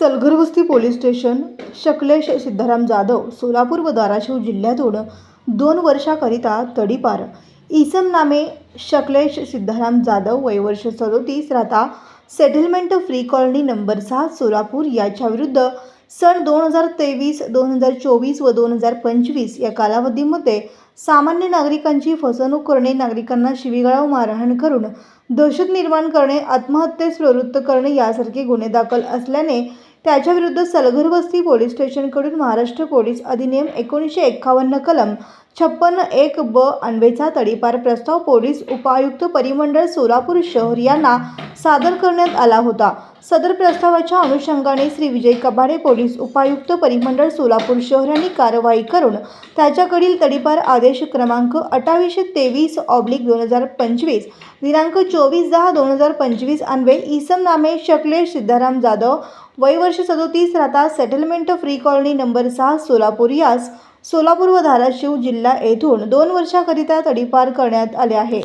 Police station Shakalesh Siddharam Jadhav Solapur व धाराशिव जिल्ह्यातून दोन वर्षाकरिता तडीपार. इसम नामे शकलेश सिद्धाराम जाधव वयवर्ष सदोतीस राहता सेटलमेंट फ्री कॉलनी नंबर सहा सोलापूर. याच्याविरुद्ध सन दोन हजार तेवीस दोन हजार चोवीस व दोन हजार पंचवीस या कालावधीमध्ये सामान्य नागरिकांची फसवणूक करणे नागरिकांना शिवीगाळा मारहाण करून दहशत निर्माण करणे आत्महत्येस प्रवृत्त करणे यासारखे गुन्हे दाखल असल्याने त्याच्याविरुद्ध सलघरवस्ती पोलीस स्टेशनकडून महाराष्ट्र पोलीस अधिनियम एकोणीसशे एक्कावन्न कलम छप्पन्न एक ब अन्वेचा तडीपार प्रस्ताव पोलीस उपायुक्त परिमंडळ सोलापूर शहर यांना सादर करण्यात आला होता. सदर प्रस्तावाच्या अनुषंगाने श्री विजय कबाडे पोलीस उपायुक्त परिमंडळ सोलापूर शहरांनी कारवाई करून त्याच्याकडील तडीपार आदेश क्रमांक अठ्ठावीसशे तेवीस ऑब्लिक दोन हजार पंचवीस दिनांक चोवीस दहा दोन हजार पंचवीस अन्वे इसम नामे शकलेश सिद्धाराम जाधव वय वर्ष सदोतीस राहता सेटलमेंट फ्री कॉलनी नंबर सहा सोलापूर यास सोलापूर व धाराशिव जिल्हा येथून दोन वर्षाकरिता तडीपार करण्यात आले आहे.